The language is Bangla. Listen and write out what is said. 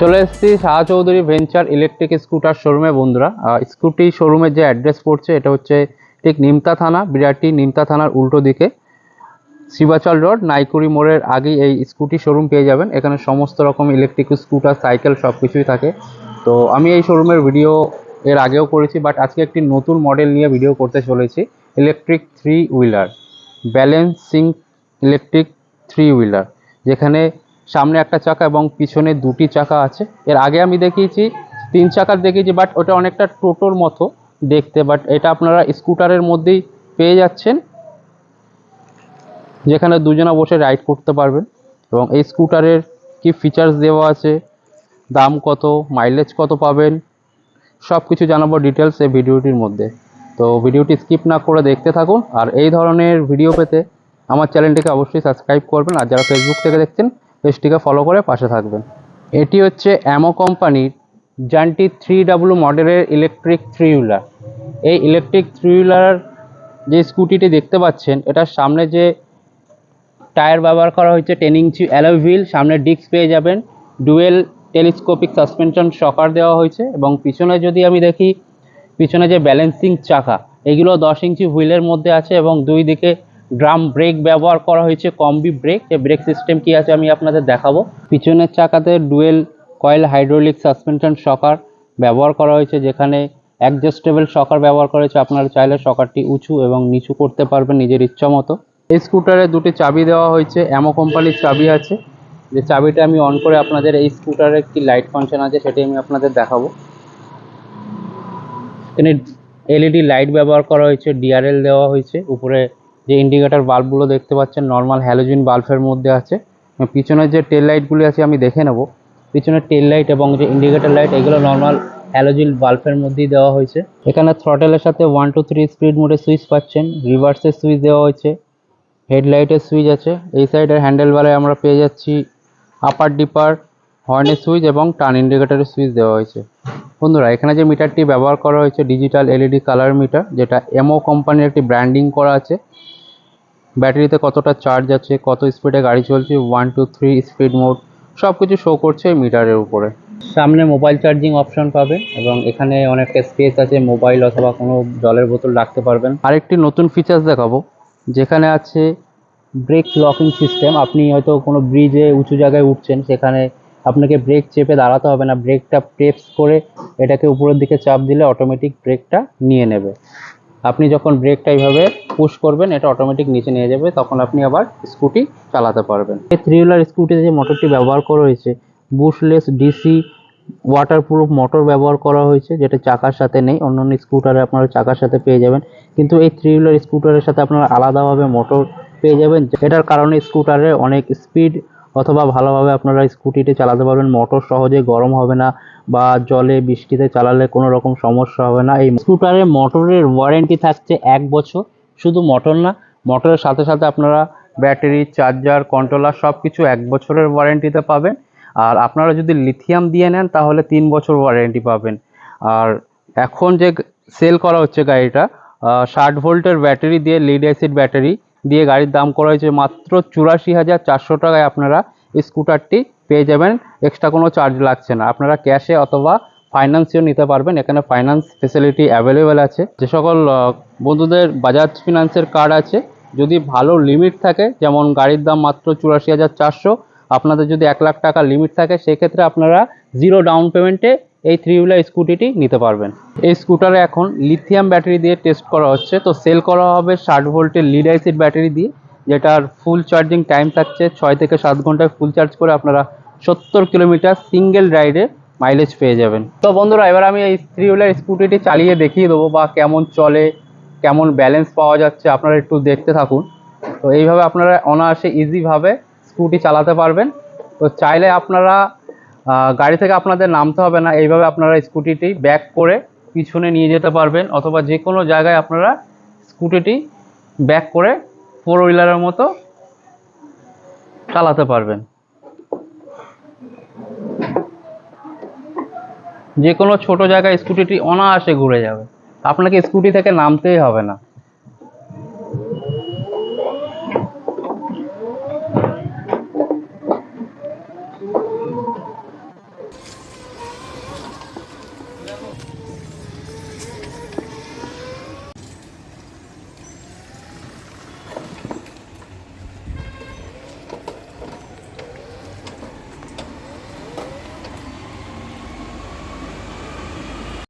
চলে এসেছি Shah Chowdhury venture electric scooter শোরুমে বন্ধুরা। স্কুটি শোরুমের যে অ্যাড্রেস পড়ছে, এটা হচ্ছে ঠিক নিমতা থানা, বিরাটি নিমতা থানার উল্টো দিকে। শিবাচল রোড, নাইকুড়ি মোড়ের আগেই এই স্কুটি শোরুম পেয়ে যাবেন। এখানে সমস্ত রকম ইলেকট্রিক স্কুটার সাইকেল সব কিছুই থাকে। তো আমি এই শোরুমের ভিডিও এর আগেও করেছি বাট আজকে একটি নতুন মডেল নিয়ে ভিডিও করতে চলেছি। Electric three wheeler balancing electric three wheeler যেখানে সামনে একটা চাকা এবং পিছনে দুটি চাকা আছে। এর আগে আমি দেখিয়েছি, তিন চাকার দেখিয়েছি বাট ওটা অনেকটা টোটোর মতো দেখতে বাট এটা আপনারা স্কুটারের মধ্যেই পেয়ে যাচ্ছেন, যেখানে দুজনা বসে রাইড করতে পারবেন। এবং এই স্কুটারের কি ফিচার্স দেওয়া আছে, দাম কত মাইলেজ কত পাবেন সব কিছু জানাব ডিটেলস এই ভিডিওটির মধ্যে। তো ভিডিওটি স্কিপ না করে দেখতে থাকুন, আর এই ধরনের ভিডিও পেতে আমার চ্যানেলটিকে অবশ্যই সাবস্ক্রাইব করবেন। আর যারা ফেসবুক থেকে দেখছেন পেজটিকে ফলো করে পাশে থাকবেন। এটি হচ্ছে অ্যামো কোম্পানির জানটি থ্রি ডাব্লু মডেলের ইলেকট্রিক থ্রি হুইলার এই ইলেকট্রিক থ্রি হুইলার যে স্কুটিটি দেখতে পাচ্ছেন, এটার সামনে যে টায়ার ব্যবহার করা হয়েছে টেন ইঞ্চি অ্যালয় হুইল সামনে ডিস্ক পেয়ে যাবেন। ডুয়েল টেলিস্কোপিক সাসপেনশন শকার দেওয়া হয়েছে এবং পিছনে যদি আমি দেখি, পিছনে যে ব্যালেন্সিং চাকা, এগুলো দশ ইঞ্চি হুইলের মধ্যে আছে এবং দুই দিকে ড্রাম ব্রেক ব্যবহার করা হয়েছে, কম্বি ব্রেক। যে ব্রেক সিস্টেম কি আছে আমি আপনাদের দেখাবো। পিছনের চাকাতে dual coil hydraulic suspension shocker ব্যবহার করা হয়েছে, যেখানে অ্যাডজাস্টেবল শকার ব্যবহার করা হয়েছে। আপনারা চাইলে শকারটি উঁচু এবং নিচু করতে পারবেন নিজের ইচ্ছা মতো। এই স্কুটারে দুটি চাবি দেওয়া হয়েছে, অ্যামো কোম্পানির চাবি আছে। যে চাবিটা আমি অন করে আপনাদের, এই স্কুটারে একটি লাইট ফাংশন আছে, সেটি আমি আপনাদের দেখাবো। এখানে এলইডি লাইট ব্যবহার করা হয়েছে, ডিআরএল দেওয়া হয়েছে, উপরে যে ইন্ডিকেটর বাল্বগুলো দেখতে পাচ্ছেন নর্মাল হ্যালোজিন বাল্বের মধ্যে আছে। পিছনের যে টেল লাইটগুলি আছে, আমি দেখে নেব। পিছনের টেল লাইট এবং যে ইন্ডিকেটর লাইট এগুলো নর্মাল হ্যালোজিন বাল্বের মধ্যেই দেওয়া হয়েছে। এখানে থ্রটেলের সাথে ওয়ান টু থ্রি স্পিড মোডে সুইচ পাচ্ছেন। রিভার্সের সুইচ দেওয়া হয়েছে। হেডলাইটের সুইচ আছে। এই সাইডের হ্যান্ডেল বারে আমরা পেয়ে যাচ্ছি। আপার ডিপার হর্নের সুইচ এবং টার্ন ইন্ডিকেটরের সুইচ দেওয়া হয়েছে। বন্ধুরা, এখানে যে মিটারটি ব্যবহার করা হয়েছে ডিজিটাল এলইডি কালার মিটার যেটা এমও কোম্পানির একটি ব্র্যান্ডিং করা আছে। ব্যাটারিতে কতটা চার্জ আছে কত স্পিডে গাড়ি চলছে one two three speed mode সব কিছু শো করছে এই মিটারের উপরে। সামনে মোবাইল চার্জিং অপশন পাবেন এবং এখানে অনেকটা স্পেস আছে মোবাইল অথবা কোনো জলের বোতল রাখতে পারবেন। আরেকটি নতুন ফিচার্স দেখাবো যেখানে আছে ব্রেক লকিং সিস্টেম আপনি হয়তো কোনো ব্রিজে উঁচু জায়গায় উঠছেন সেখানে আপনাকে ব্রেক চেপে দাঁড়াতে হবে না। ব্রেকটা প্রেস করে এটাকে উপরের দিকে চাপ দিলে অটোমেটিক ব্রেকটা নিয়ে নেবে। আপনি যখন ব্রেকটা এইভাবে পুশ করবেন, এটা অটোমেটিক নিচে নিয়ে যাবে, তখন আপনি আবার স্কুটি চালাতে পারবেন। এই থ্রি হুইলার স্কুটিতে যে মোটরটি ব্যবহার করা হয়েছে বুশলেস ডিসি ওয়াটারপ্রুফ মোটর ব্যবহার করা হয়েছে, যেটা চাকার সাথে নেই, অন্যান্য স্কুটারে আপনারা চাকার সাথে পেয়ে যাবেন। কিন্তু এই থ্রি হুইলার স্কুটারের সাথে আপনারা আলাদাভাবে মোটর পেয়ে যাবেন এটার কারণে স্কুটারে অনেক স্পিড অথবা ভালোভাবে আপনারা স্কুটিটি চালাতে পারবেন। মোটর সহজে গরম হবে না বা জলে বৃষ্টিতে চালালে কোনো রকম সমস্যা হবে না। এই স্কুটারে মোটরের ওয়ারেন্টি থাকছে এক বছর। শুধু মোটর না, মোটরের সাথে সাথে আপনারা ব্যাটারি চার্জার কন্ট্রোলার সব কিছু এক বছরের ওয়ারেন্টিতে পাবেন। আর আপনারা যদি লিথিয়াম দিয়ে নেন, তাহলে তিন বছর ওয়ারেন্টি পাবেন। আর এখন যে সেল করা হচ্ছে গাড়িটা ষাট ভোল্টের ব্যাটারি দিয়ে লিড অ্যাসিড ব্যাটারি দিয়ে গাড়ির দাম করা হয়েছে মাত্র চুরাশি হাজার চারশো টাকায় আপনারা স্কুটারটি পেয়ে যাবেন। এক্সট্রা কোনো চার্জ লাগছে না। আপনারা ক্যাশে অথবা ফাইন্যান্সেও নিতে পারবেন। এখানে ফাইন্যান্স ফেসিলিটি অ্যাভেলেবেল আছে। যে সকল বন্ধুদের বাজাজ ফিনান্সের কার্ড আছে, যদি ভালো লিমিট থাকে, যেমন গাড়ির দাম মাত্র চুরাশি হাজার চারশো, আপনাদের যদি এক লাখ টাকা লিমিট থাকে, সেক্ষেত্রে আপনারা জিরো ডাউন পেমেন্টে এই থ্রি হুইলার স্কুটিটি নিতে পারবেন। এই স্কুটারে এখন লিথিয়াম ব্যাটারি দিয়ে টেস্ট করা হচ্ছে। তো সেল করা হবে ষাট ভোল্টের লিড অ্যাসিড ব্যাটারি দিয়ে, যেটার ফুল চার্জিং টাইম থাকছে ছয় থেকে সাত ঘন্টায় ফুল চার্জ করে আপনারা সত্তর কিলোমিটার সিঙ্গেল রাইডে মাইলেজ পেয়ে যাবেন। তো বন্ধুরা, এবার আমি এই থ্রি হুইলার স্কুটিটি চালিয়ে দেখিয়ে দেবো বা কেমন চলে, কেমন ব্যালেন্স পাওয়া যাচ্ছে, আপনারা একটু দেখতে থাকুন। তো এইভাবে আপনারা অনায়াসে ইজিভাবে স্কুটি চালাতে পারবেন। তো চাইলে আপনারা গাড়ি থেকে আপনাদের নামতে হবে না। এইভাবে আপনারা স্কুটিটি ব্যাক করে পিছনে নিয়ে যেতে পারবেন, অথবা যে কোনো জায়গায় আপনারা স্কুটিটি ব্যাক করে ফোর হুইলারের মতো চালাতে পারবেন। যে কোনো ছোট জায়গায় স্কুটিটি অনায়াসে ঘুরে যাবে। আপনাকে স্কুটি থেকে নামতেই হবে না।